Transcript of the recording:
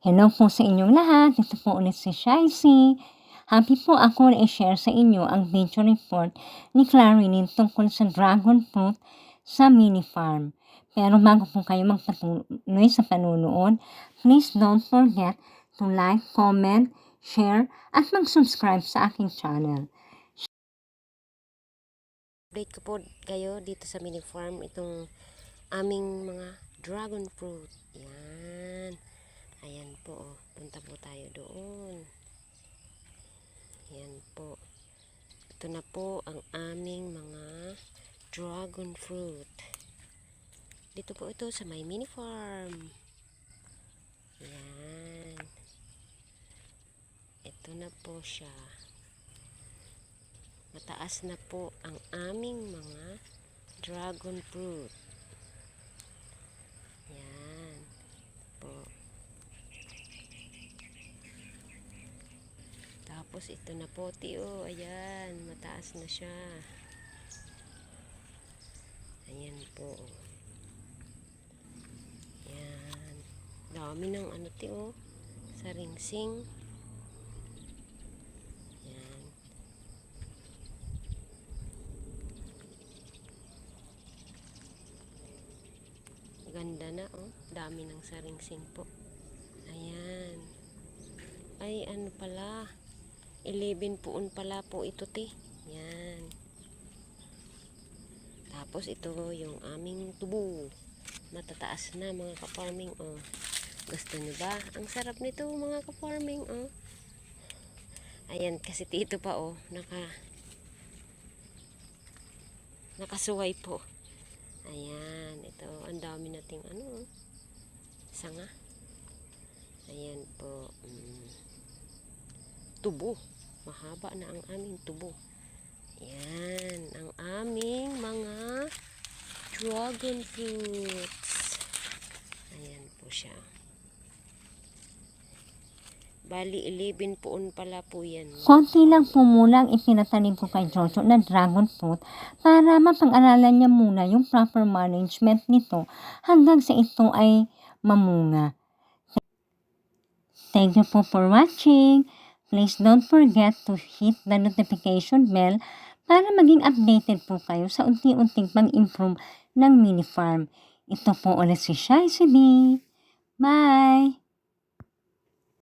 Hello po sa inyong lahat. Ito po ulit si Shaisi. Happy po ako na i-share sa inyo ang video report ni Clarinin tungkol sa dragon fruit sa mini farm. Pero bago po kayo magpatuloy sa panunood, please don't forget to like, comment, share, at mag-subscribe sa aking channel. update po kayo dito sa mini farm itong aming mga dragon fruit. Yan. Ayan po. Oh. Punta po tayo doon. Yan po. Ito na po ang aming mga dragon fruit. Dito po ito sa my mini farm. Yan. Ito na po siya mataas na po ang aming mga dragon fruit. Yan. Po. Tapos ito na po, tiyo. Ayan, mataas na siya. Ayan po. Yan. Dami ng ano, tiyo. Saringsing. Yan. Ganda na oh. Dami ng saringsing po. Ayan. Ay ano pala. 11 puon pala po ito te. Yan. Tapos ito yung aming tubo. Matataas na mga ka-farming oh. Gusto nyo ba? Ang sarap nito mga ka-farming oh. Ayan kasi tito pa oh. Naka nakasuway po. Ayan, ito, ang dami nating ano, sanga. Ayan po, mm, tubo. Mahaba na ang aming tubo. Ayan, ang aming mga dragon fruits. Ayan po siya. Bali, 11 poon pala po yan. Konti lang po muna ang ipinatanim ko kay Jojo na dragon fruit para mapag-aralan niya muna yung proper management nito hanggang sa ito ay mamunga. Thank you po for watching. Please don't forget to hit the notification bell para maging updated po kayo sa unti-unting pang-improve ng mini farm. Ito po ulit si Shai B. Bye!